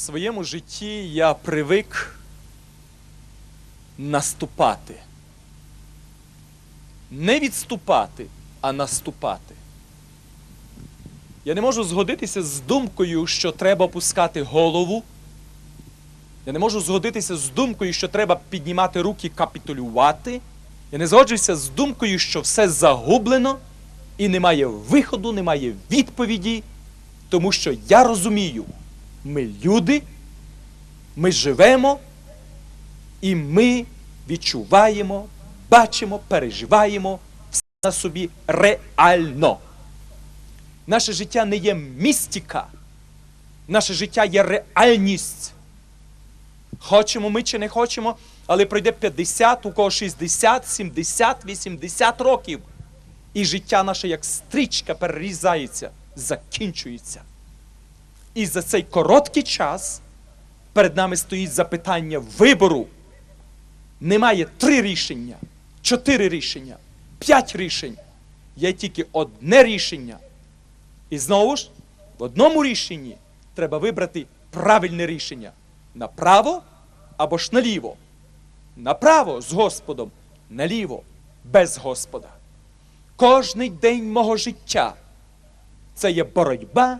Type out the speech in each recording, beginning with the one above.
своєму житті я привик наступати. Не відступати, а наступати. Я не можу згодитися з думкою, що треба опускати голову. Я не можу згодитися з думкою, що треба піднімати руки капітулювати. Я не згоджуюся з думкою, що все загублено і немає виходу, немає відповіді, тому що я розумію, ми люди, ми живемо, і ми відчуваємо, бачимо, переживаємо все на собі реально. Наше життя не є містика, наше життя є реальність. Хочемо ми чи не хочемо, але пройде 50, у кого 60, 70, 80 років. І життя наше, як стрічка, перерізається, закінчується. І за цей короткий час перед нами стоїть запитання вибору. Немає три рішення, чотири рішення, п'ять рішень. Є тільки одне рішення. І знову ж, в одному рішенні треба вибрати правильне рішення направо або ж наліво. Направо з Господом, наліво без Господа. Кожний день мого життя це є боротьба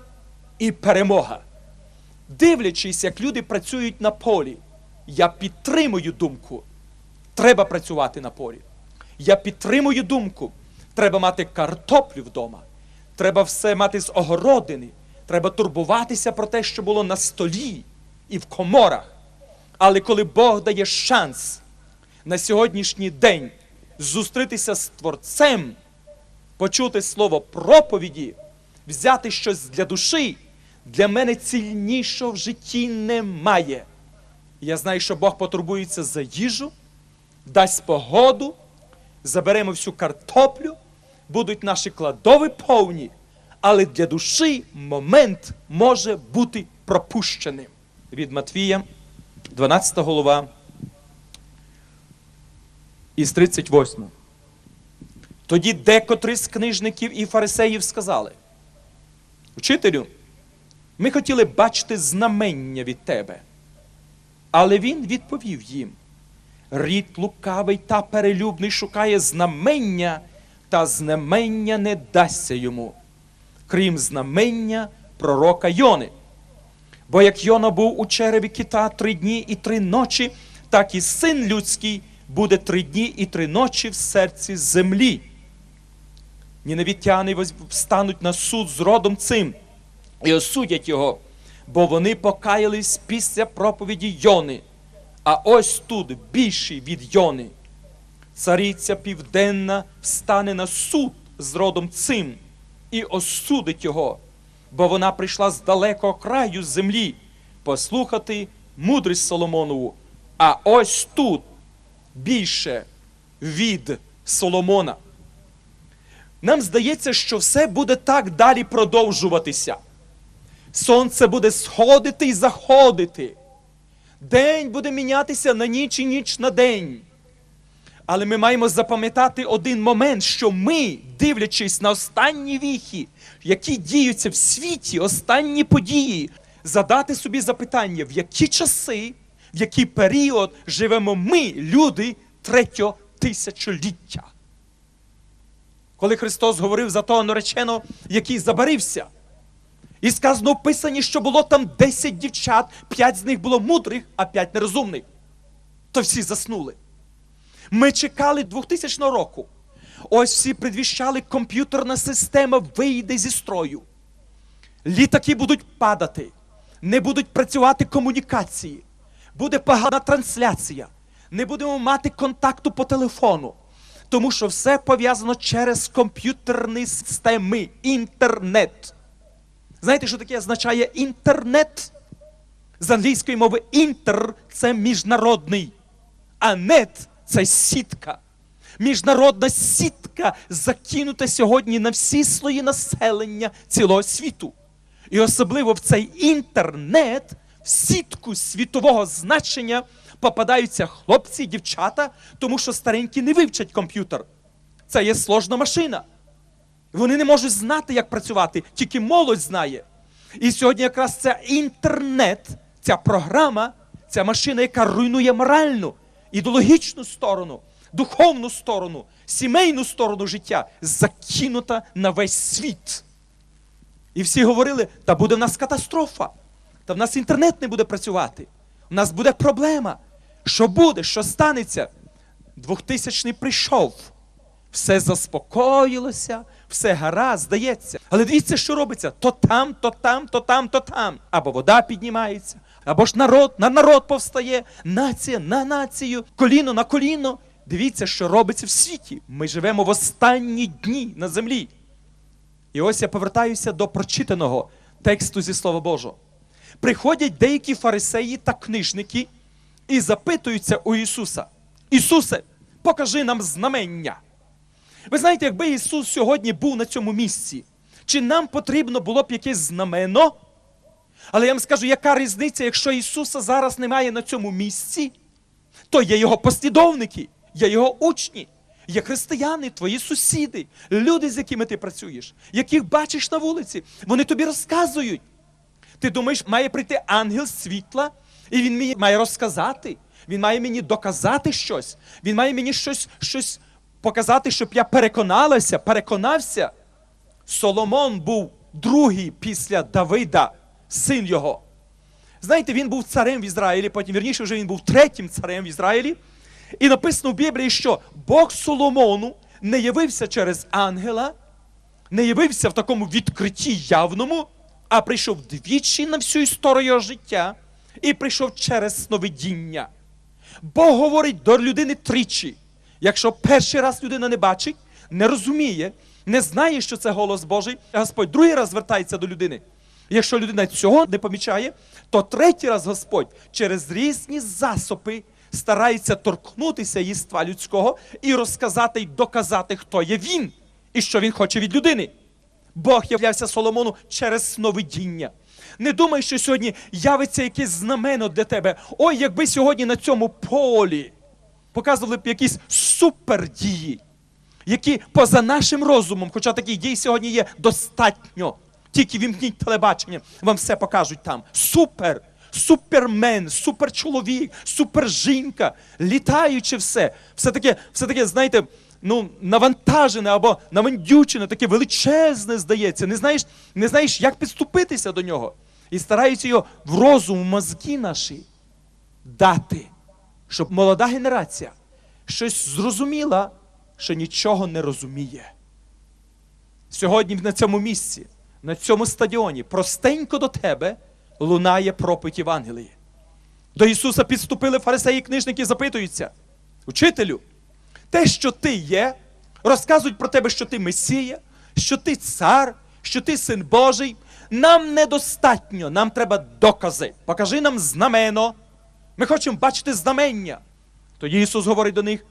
і перемога. Дивлячись, як люди працюють на полі, я підтримую думку. Треба працювати на полі. Я підтримую думку. Треба мати картоплю вдома. Треба все мати з огородини. Треба турбуватися про те, що було на столі і в коморах. Але коли Бог дає шанс на сьогоднішній день зустрітися з Творцем, почути слово проповіді, взяти щось для душі, для мене цільнішого в житті немає. Я знаю, що Бог потурбується за їжу, дасть погоду, заберемо всю картоплю, будуть наші кладови повні, але для душі момент може бути пропущеним. Від Матвія, 12 голова, із 38. Тоді декотрі з книжників і фарисеїв сказали: Учителю, ми хотіли бачити знамення від тебе. Але він відповів їм: Рід лукавий та перелюбний шукає знамення, та знамення не дасться йому, крім знамення пророка Йони. Бо як Йона був у череві кита три дні і три ночі, так і син людський буде три дні і три ночі в серці землі. Ніневітяни встануть на суд з родом цим і осудять його, бо вони покаялись після проповіді Йони. А ось тут більший від Йони. Цариця південна встане на суд з родом цим і осудить його, бо вона прийшла з далекого краю землі послухати мудрість Соломонову. А ось тут більше від Соломона. Нам здається, що все буде так далі продовжуватися. Сонце буде сходити і заходити. День буде мінятися на ніч і ніч на день. Але ми маємо запам'ятати один момент, що ми, дивлячись на останні віхи, які діються в світі, останні події, задати собі запитання, в які часи, в який період живемо ми, люди, третього тисячоліття. Коли Христос говорив за того нареченого, який забарився, і сказано в Писанні, що було там 10 дівчат, 5 з них було мудрих, а 5 нерозумних, то всі заснули. Ми чекали 2000 року. Ось всі предвіщали, комп'ютерна система вийде зі строю. Літаки будуть падати, не будуть працювати комунікації, буде погана трансляція, не будемо мати контакту по телефону. Тому що все пов'язано через комп'ютерні системи, інтернет. Знаєте, що таке означає інтернет? З англійської мови інтер це міжнародний, а нет це сітка. Міжнародна сітка закинута сьогодні на всі слої населення цілого світу. І особливо в цей інтернет, в сітку світового значення попадаються хлопці дівчата, тому що старенькі не вивчать комп'ютер. Це є сложна машина. Вони не можуть знати, як працювати, тільки молодь знає. І сьогодні якраз це інтернет, ця програма, ця машина, яка руйнує моральну, ідеологічну сторону, духовну сторону, сімейну сторону життя, закинута на весь світ. І всі говорили, та буде в нас катастрофа, та в нас інтернет не буде працювати, у нас буде проблема. Що буде, що станеться? 2000 прийшов. Все заспокоїлося, все гаразд, здається. Але дивіться, що робиться: то там, то там, то там, то там. Або вода піднімається, або ж народ на народ повстає, нація на націю, коліно на коліно. Дивіться, що робиться в світі. Ми живемо в останні дні на землі. І ось я повертаюся до прочитаного тексту зі Слова Божого. Приходять деякі фарисеї та книжники і запитуються у Ісуса: Ісусе, покажи нам знамення. Ви знаєте, якби Ісус сьогодні був на цьому місці, чи нам потрібно було б якесь знамено? Але я вам скажу, яка різниця, якщо Ісуса зараз немає на цьому місці, то є Його послідовники, є Його учні, є християни, твої сусіди, люди, з якими ти працюєш, яких бачиш на вулиці, вони тобі розказують. Ти думаєш, має прийти ангел світла, і він мені має розказати, він має мені доказати щось, він має мені щось, щось показати, щоб я переконалася, переконався. Соломон був другий після Давида, син його. Знаєте, він був царем в Ізраїлі, потім вірніше вже він був третім царем в Ізраїлі. І написано в Біблії, що Бог Соломону не явився через ангела, не явився в такому відкритті явному, а прийшов двічі на всю історію його життя і прийшов через сновидіння. Бог говорить до людини тричі. Якщо перший раз людина не бачить, не розуміє, не знає, що це голос Божий, Господь другий раз звертається до людини. Якщо людина цього не помічає, то третій раз Господь через різні засоби старається торкнутися єства людського і розказати й доказати, хто є він і що він хоче від людини. Бог являвся Соломону через сновидіння. Не думай, що сьогодні явиться якесь знамено для тебе. Ой, якби сьогодні на цьому полі показували б якісь супердії, які поза нашим розумом, хоча таких дій сьогодні є достатньо. Тільки вімкніть телебачення, вам все покажуть там. Супер! Супермен, суперчоловік, супержінка, літаючи все. Все таке, все таке, знаєте, ну, навантажене або навандючене, таке величезне, здається. Не знаєш, не знаєш, як підступитися до нього. І стараються його в розум, в мозки наші дати, щоб молода генерація щось зрозуміла, що нічого не розуміє. Сьогодні на цьому місці, на цьому стадіоні, простенько до тебе лунає проповідь Євангелії. До Ісуса підступили фарисеї і книжники і запитуються: Учителю, те, що ти є, розказують про тебе, що ти Месія, що ти цар, що ти син Божий. Нам недостатньо, нам треба докази. Покажи нам знамено. Ми хочемо бачити знамення. Тоді Ісус говорить до них: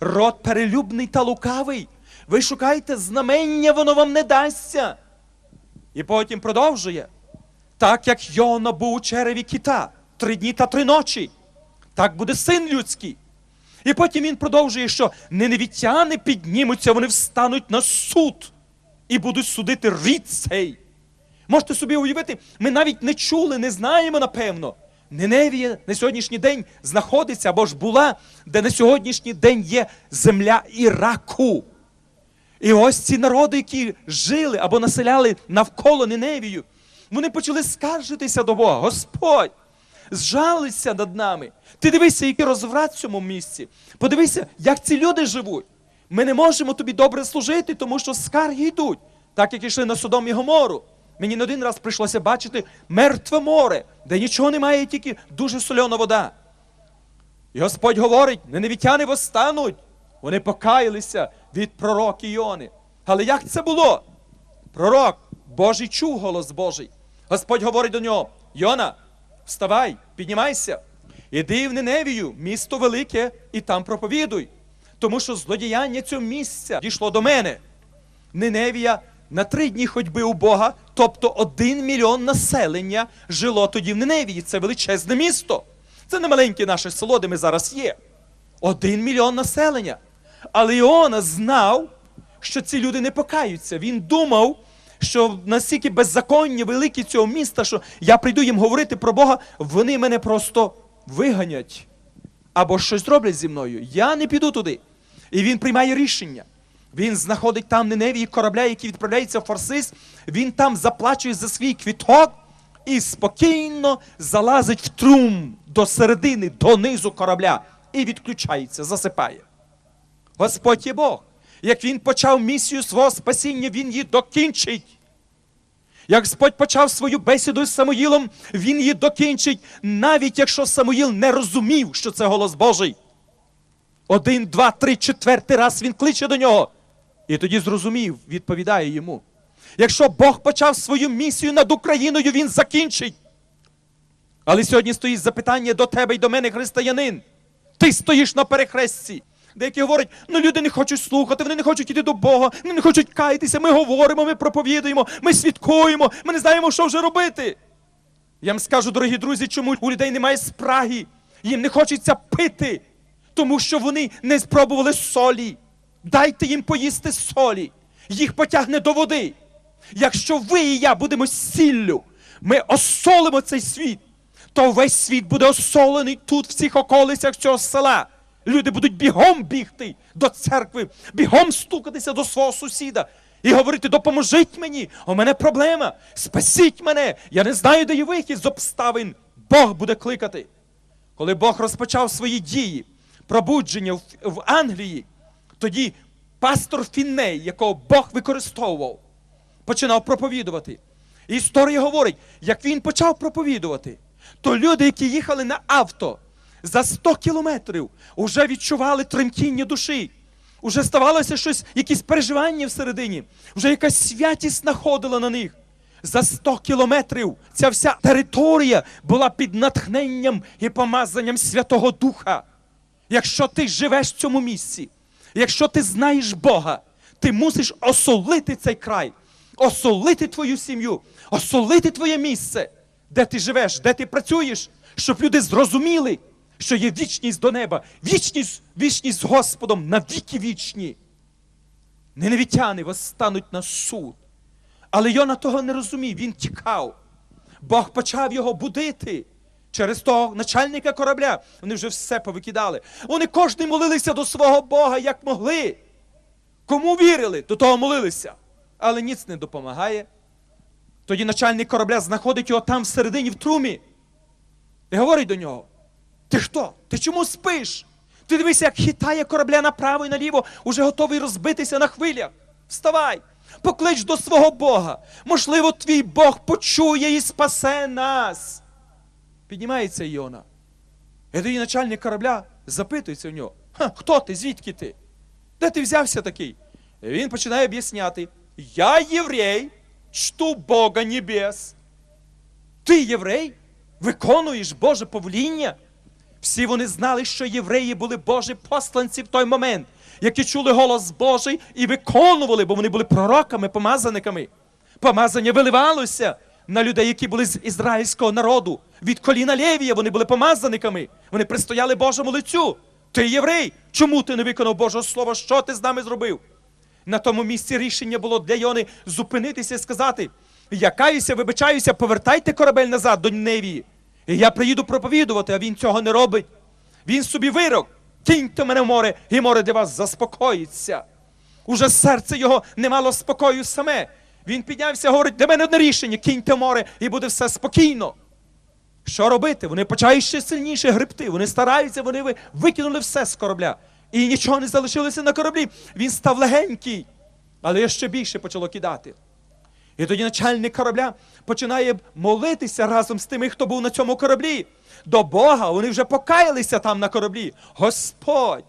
род перелюбний та лукавий. Ви шукаєте знамення, воно вам не дасться. І потім продовжує. Так як Йона був у череві кита три дні та три ночі, так буде син людський. І потім він продовжує, що неневітяни піднімуться, вони встануть на суд і будуть судити рід цей. Можете собі уявити, ми навіть не чули, не знаємо, напевно. Неневія на сьогоднішній день знаходиться або ж була, де на сьогоднішній день є земля Іраку. І ось ці народи, які жили або населяли навколо Неневію, вони почали скаржитися до Бога. Господь, зжалися над нами. Ти дивися, який розврат в цьому місці. Подивися, як ці люди живуть. Ми не можемо тобі добре служити, тому що скарги йдуть, так як ішли на Содом і Гомору. Мені не один раз прийшлося бачити мертве море, де нічого немає, тільки дуже сольона вода. І Господь говорить: неневітяни восстануть. Вони покаялися від пророка Іони. Але як це було? Пророк Божий чув голос Божий. Господь говорить до нього: Йона, вставай, піднімайся, іди в Неневію, місто велике, і там проповідуй. Тому що злодіяння цього місця дійшло до мене. Неневія на три дні ходьби у Бога, тобто один мільйон населення жило тоді в Неневії. Це величезне місто. Це не маленьке наше село, де ми зараз є. Один мільйон населення. Але Іона знав, що ці люди не покаються. Він думав, що настільки беззаконня великі цього міста, що я прийду їм говорити про Бога, вони мене просто виганять або щось зроблять зі мною. Я не піду туди. І він приймає рішення. Він знаходить там Ниневії корабля, який відправляється в Форсис. Він там заплачує за свій квіток і спокійно залазить в трум до середини, до низу корабля і відключається, засипає. Господь є Бог. Як він почав місію свого спасіння, він її докінчить. Як Господь почав свою бесіду з Самуїлом, він її докінчить, навіть якщо Самуїл не розумів, що це голос Божий. Один, два, три, четвертий раз він кличе до нього. І тоді зрозумів, відповідає йому. Якщо Бог почав свою місію над Україною, він закінчить. Але сьогодні стоїть запитання до тебе і до мене, християнин. Ти стоїш на перехресті. Деякі говорять, ну люди не хочуть слухати, вони не хочуть іти до Бога, вони не хочуть каятися. Ми говоримо, ми проповідуємо, ми свідкуємо, ми не знаємо, що вже робити. Я вам скажу, дорогі друзі, чому у людей немає спраги, їм не хочеться пити, тому що вони не спробували солі. Дайте їм поїсти солі, їх потягне до води. Якщо ви і я будемо сіллю, ми осолимо цей світ, то весь світ буде осолений тут, в цих околицях цього села. Люди будуть бігом бігти до церкви, бігом стукатися до свого сусіда і говорити: допоможіть мені, у мене проблема, спасіть мене, я не знаю, де є вихід з обставин. Бог буде кликати. Коли Бог розпочав свої дії, пробудження в, Англії, тоді пастор Фінней, якого Бог використовував, починав проповідувати. І історія говорить, як він почав проповідувати, то люди, які їхали на авто за 100 кілометрів, вже відчували тремтіння душі. Уже ставалося щось, якісь переживання всередині, вже якась святість находила на них. За 100 кілометрів ця вся територія була під натхненням і помазанням Святого Духа. Якщо ти живеш в цьому місці, якщо ти знаєш Бога, ти мусиш осолити цей край, осолити твою сім'ю, осолити твоє місце, де ти живеш, де ти працюєш, щоб люди зрозуміли, що є вічність до неба, вічність, вічність з Господом на віки вічні. Ненавітяни восстануть на суд. Але Йона того не розумів, він тікав. Бог почав його будити. Через того начальника корабля вони вже все повикидали. Вони кожен молилися до свого Бога, як могли. Кому вірили, до того молилися. Але ніц не допомагає. Тоді начальник корабля знаходить його там всередині в трумі. І говорить до нього: Ти хто? Ти чому спиш? Ти дивися, як хитає корабля направо і наліво, уже готовий розбитися на хвилях. Вставай, поклич до свого Бога. Можливо, твій Бог почує і спасе нас. Піднімається Іона. І тоді начальник корабля запитується в нього: хто ти? Звідки ти? Де ти взявся такий? І він починає об'ясняти: Я єврей, чту Бога небес. Ти єврей? Виконуєш Боже повеління? Всі вони знали, що євреї були Божі посланці в той момент, які чули голос Божий і виконували, бо вони були пророками, помазаниками. Помазання виливалося на людей, які були з ізраїльського народу. Від коліна Левія вони були помазаниками. Вони пристояли Божому лицю. Ти єврей, чому ти не виконав Божого Слова? Що ти з нами зробив? На тому місці рішення було для Йони зупинитися і сказати: Я каюся, вибачаюся, повертайте корабель назад до Невії. І я приїду проповідувати, а він цього не робить. Він собі вирок. Киньте мене в море, і море для вас заспокоїться. Уже серце його не мало спокою саме. Він піднявся, говорить, для мене одне рішення, киньте море, і буде все спокійно. Що робити? Вони почають ще сильніше гребти. Вони стараються, вони викинули все з корабля. І нічого не залишилося на кораблі. Він став легенький, але ще більше почало кидати. І тоді начальник корабля починає молитися разом з тими, хто був на цьому кораблі. До Бога вони вже покаялися там на кораблі. Господь,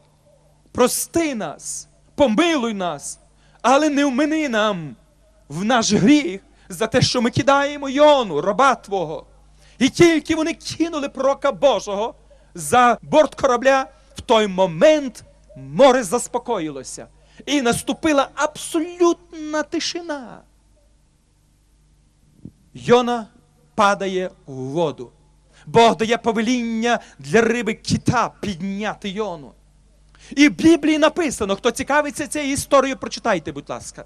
прости нас, помилуй нас, але не вмини нам в наш гріх за те, що ми кидаємо Йону, раба Твого. І тільки вони кинули пророка Божого за борт корабля, в той момент море заспокоїлося. І наступила абсолютна тишина. Йона падає у воду. Бог дає повеління для риби кита підняти Йону. І в Біблії написано, хто цікавиться цією історією, прочитайте, будь ласка.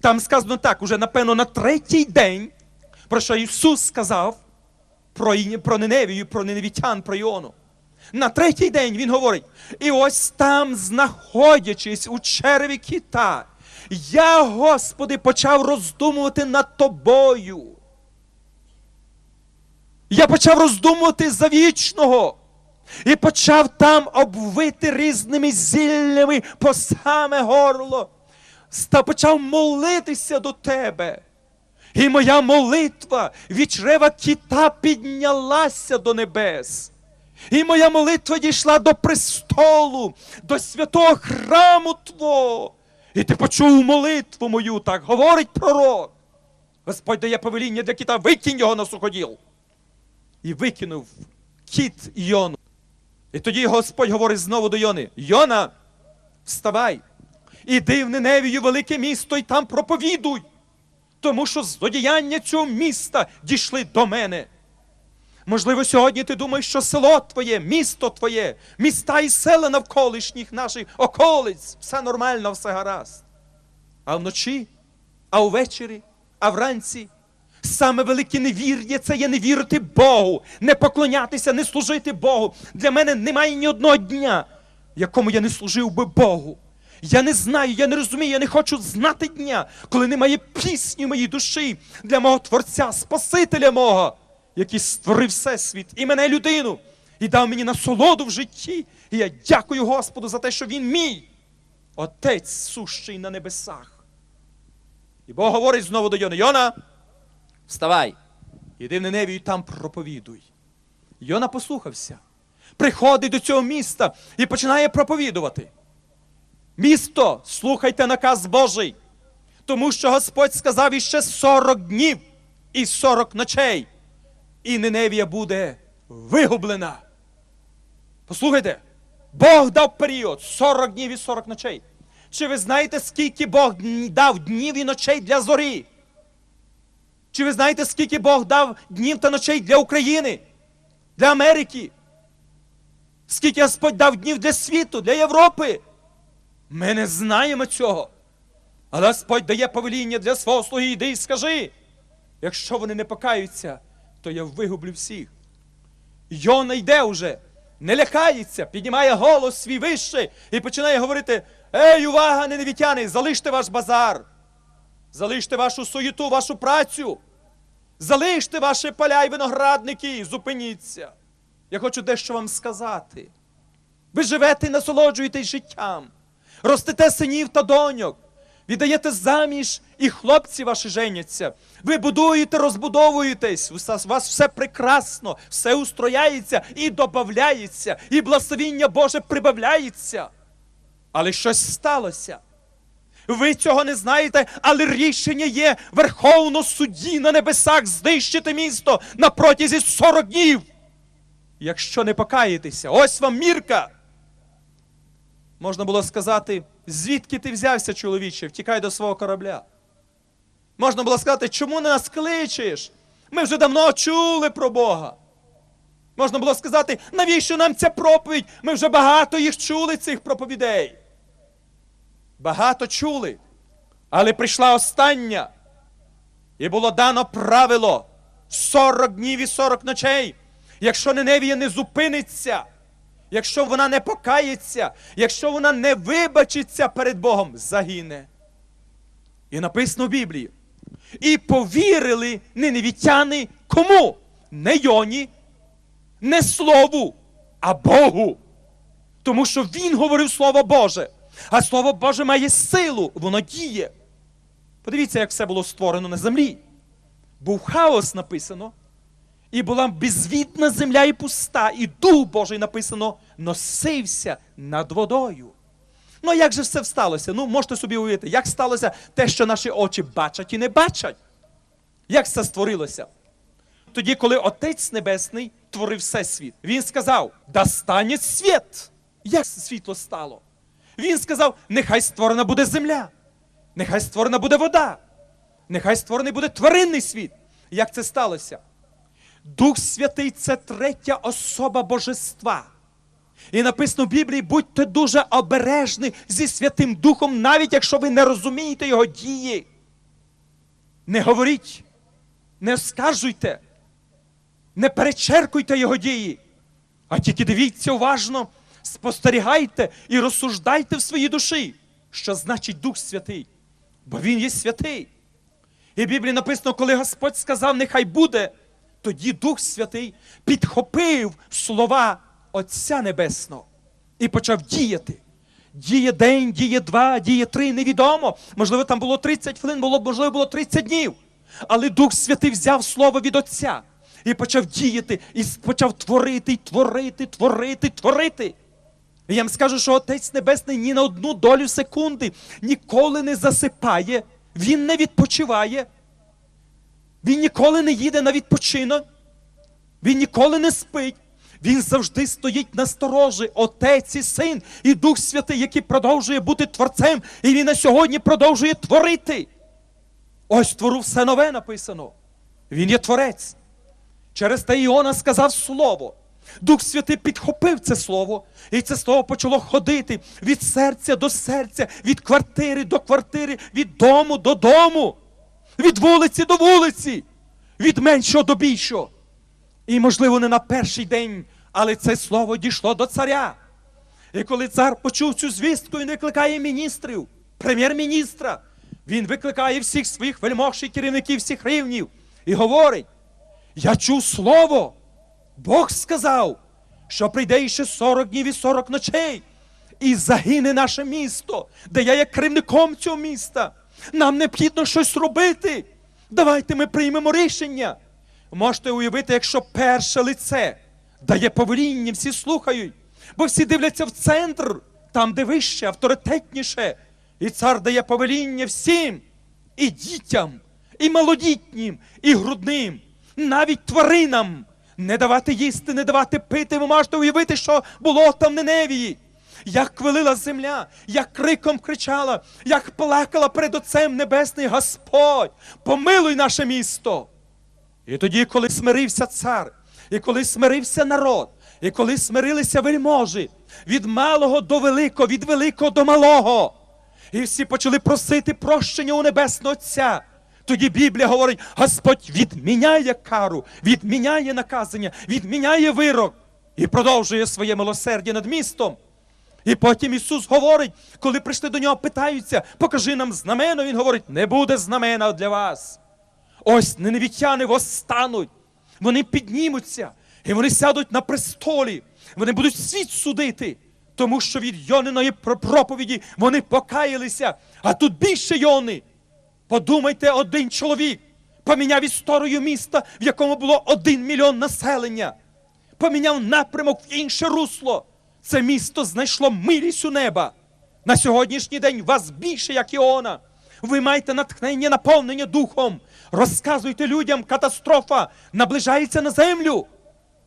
Там сказано так, уже напевно на третій день, про що Ісус сказав про, про Ниневію, про Ниневітян, про Іону. На третій день він говорить: і ось там, знаходячись у череві кита, я, Господи, почав роздумувати над тобою. Я почав роздумувати за вічного. І почав там обвити різними зіллями по саме горло. Почав молитися до тебе. І моя молитва від чрева кита піднялася до небес. І моя молитва дійшла до престолу, до святого храму Твого. І ти почув молитву мою, так говорить пророк. Господь дає повеління для кита, викинь його на суходіл. І викинув кіт Йону. І тоді Господь говорить знову до Йони: Йона, вставай, іди в Ниневію, велике місто, і там проповідуй, тому що злодіяння цього міста дійшли до мене. Можливо, сьогодні ти думаєш, що село твоє, місто твоє, міста і села навколишніх наших околиць, все нормально, все гаразд. А вночі, а увечері, а вранці. Саме велике невір'я це є не вірити Богу, не поклонятися, не служити Богу. Для мене немає ні одного дня, якому я не служив би Богу. Я не знаю, я не розумію, я не хочу знати дня, коли немає пісні моїй душі для мого Творця, Спасителя мого, який створив всесвіт і мене людину, і дав мені насолоду в житті. І я дякую Господу за те, що Він мій, Отець сущий на небесах. І Бог говорить знову до Йона, Йона, вставай, іди в Ниневію і там проповідуй. Йона послухався, приходить до цього міста і починає проповідувати. Місто, слухайте наказ Божий, тому що Господь сказав іще 40 днів і 40 ночей, і Ниневія буде вигублена. Послухайте, Бог дав період 40 днів і 40 ночей. Чи ви знаєте, скільки Бог дав днів і ночей для зорі? Чи ви знаєте, скільки Бог дав днів та ночей для України, для Америки? Скільки Господь дав днів для світу, для Європи? Ми не знаємо цього. Але Господь дає повеління для свого слуги, іди і скажи. Якщо вони не покаються, то я вигублю всіх. Йона йде уже, не лякається, піднімає голос свій вище і починає говорити: Ей, увага, неневітяни, залиште ваш базар, залиште вашу суєту, вашу працю, залиште ваші поля і виноградники, зупиніться. Я хочу дещо вам сказати. Ви живете і насолоджуєтесь життям, ростете синів та доньок, віддаєте заміж, і хлопці ваші женяться. Ви будуєте, розбудовуєтесь, у вас- все прекрасно, все устрояється і додається, і благословіння Боже прибавляється. Але щось сталося. Ви цього не знаєте, але рішення є Верховного судді на небесах знищити місто на протязі 40 днів. Якщо не покаєтеся, ось вам мірка. Можна було сказати, звідки ти взявся, чоловіче, втікай до свого корабля. Можна було сказати, чому не нас кличеш? Ми вже давно чули про Бога. Можна було сказати, навіщо нам ця проповідь? Ми вже багато їх чули, цих проповідей. Багато чули. Але прийшла остання. І було дано правило 40 днів і 40 ночей. Якщо Ниневія не зупиниться, якщо вона не покається, якщо вона не вибачиться перед Богом, загине. І написано в Біблії. І повірили ниневітяни кому? Не Йоні, не Слову, а Богу. Тому що він говорив Слово Боже. А Слово Боже має силу, воно діє. Подивіться, як все було створено на землі. Був хаос написано, і була безвітна земля і пуста, і Дух Божий написано, носився над водою. Ну, як же все сталося? Ну, можете собі уявити, як сталося те, що наші очі бачать і не бачать. Як це створилося? Тоді, коли Отець Небесний творив всесвіт, він сказав: да стане світ. Як світло стало? Він сказав: нехай створена буде земля, нехай створена буде вода, нехай створений буде тваринний світ. Як це сталося? Дух Святий це третя особа Божества. І написано в Біблії, будьте дуже обережні зі Святим Духом, навіть якщо ви не розумієте його дії. Не говоріть, не оскаржуйте, не перечеркуйте його дії, а тільки дивіться уважно, спостерігайте і розсуждайте в своїй душі, що значить Дух Святий, бо Він є святий. І в Біблії написано, коли Господь сказав, нехай буде, тоді Дух Святий підхопив слова Отця Небесного і почав діяти. Діє день, діє два, діє три, невідомо. Можливо, там було 30 хвилин, було, можливо, було 30 днів. Але Дух Святий взяв слово від Отця і почав діяти, і почав творити, творити, творити, творити. І я вам скажу, що Отець Небесний ні на одну долю секунди ніколи не засипає, він не відпочиває, він ніколи не їде на відпочинок, він ніколи не спить. Він завжди стоїть на сторожі, Отець і Син, і Дух Святий, який продовжує бути творцем, і він на сьогодні продовжує творити. Ось твору все нове написано. Він є творець. Через те Іона сказав слово. Дух Святий підхопив це слово, і це слово почало ходити від серця до серця, від квартири до квартири, від дому до дому, від вулиці до вулиці, від меншого до більшого. І, можливо, не на перший день, але це слово дійшло до царя. І коли цар почув цю звістку, він викликає міністрів, прем'єр-міністра. Він викликає всіх своїх вельмож і керівників всіх рівнів і говорить: Я чув слово. Бог сказав, що прийде іще 40 днів і 40 ночей, і загине наше місто, де я є керівником цього міста. Нам необхідно щось робити. Давайте ми приймемо рішення. Можете уявити, якщо перше лице дає повеління, всі слухають, бо всі дивляться в центр, там, де вище, авторитетніше. І цар дає повеління всім, і дітям, і малодітнім, і грудним, навіть тваринам. Не давати їсти, не давати пити. Ви можете уявити, що було там в Неневії. Як квилила земля, як криком кричала, як плакала перед Отцем Небесний Господь, помилуй наше місто. І тоді, коли смирився цар, і коли смирився народ, і коли смирилися вельможі, від малого до великого, від великого до малого, і всі почали просити прощення у Небесного Отця. Тоді Біблія говорить, Господь відміняє кару, відміняє наказання, відміняє вирок і продовжує своє милосердя над містом. І потім Ісус говорить, коли прийшли до нього, питаються, покажи нам знамено. Він говорить, не буде знамена для вас. Ось неневітяни восстануть, вони піднімуться, і вони сядуть на престолі, вони будуть світ судити, тому що від Йониної проповіді вони покаялися, а тут більше Йони. Подумайте, один чоловік поміняв історію міста, в якому було один мільйон населення, поміняв напрямок в інше русло. Це місто знайшло милість у неба. На сьогоднішній день вас більше, як Іона. Ви маєте натхнення, наповнення духом. Розказуйте людям, катастрофа наближається на землю.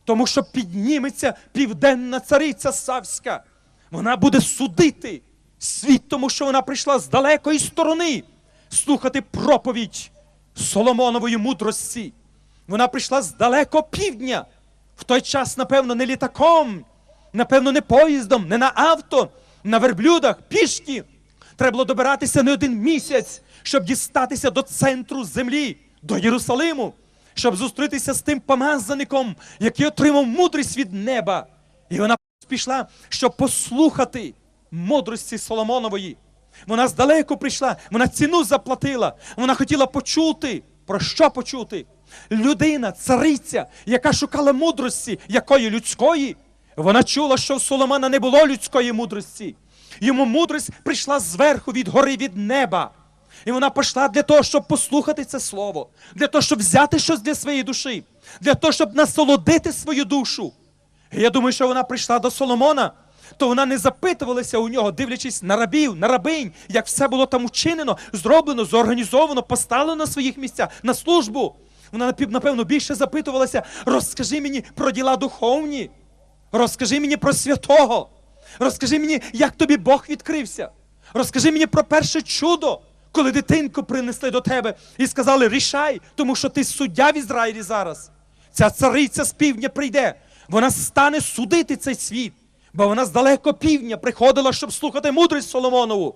Тому що підніметься південна цариця Савська. Вона буде судити світ, тому що вона прийшла з далекої сторони слухати проповідь Соломонової мудрості. Вона прийшла з далеко півдня. В той час, напевно, не літаком, напевно, не поїздом, не на авто, на верблюдах, пішки. Треба було добиратися не один місяць, щоб дістатися до центру землі, до Єрусалиму, щоб зустрітися з тим помазаником, який отримав мудрість від неба. І вона пішла, щоб послухати мудрості Соломонової. Вона здалеку прийшла, вона ціну заплатила. Вона хотіла почути. Про що почути? Людина, цариця, яка шукала мудрості, якої людської, вона чула, що в Соломона не було людської мудрості. Йому мудрість прийшла зверху, від гори, від неба. І вона пішла для того, щоб послухати це слово, для того, щоб взяти щось для своєї душі, для того, щоб насолодити свою душу. І я думаю, що вона прийшла до Соломона, то вона не запитувалася у нього, дивлячись на рабів, на рабинь, як все було там учинено, зроблено, зорганізовано, поставлено на своїх місцях, на службу. Вона, напевно, більше запитувалася: розкажи мені про діла духовні, розкажи мені про святого, розкажи мені, як тобі Бог відкрився. Розкажи мені про перше чудо, коли дитинку принесли до тебе і сказали: рішай, тому що ти суддя в Ізраїлі зараз. Ця цариця з півдня прийде, вона стане судити цей світ, бо вона з далеко півдня приходила, щоб слухати мудрість Соломонову.